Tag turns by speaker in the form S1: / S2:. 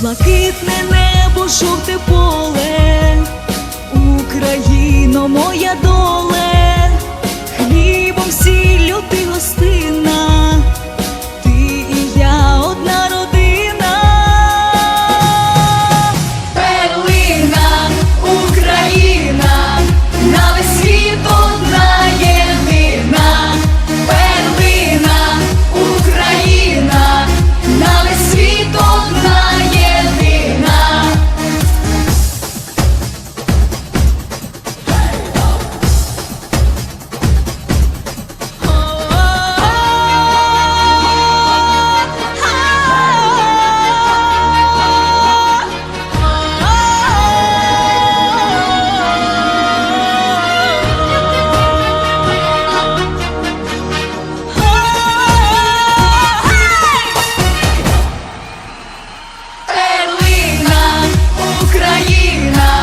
S1: Блакитне небо, жовте поле, Україно, моя доля. Україна.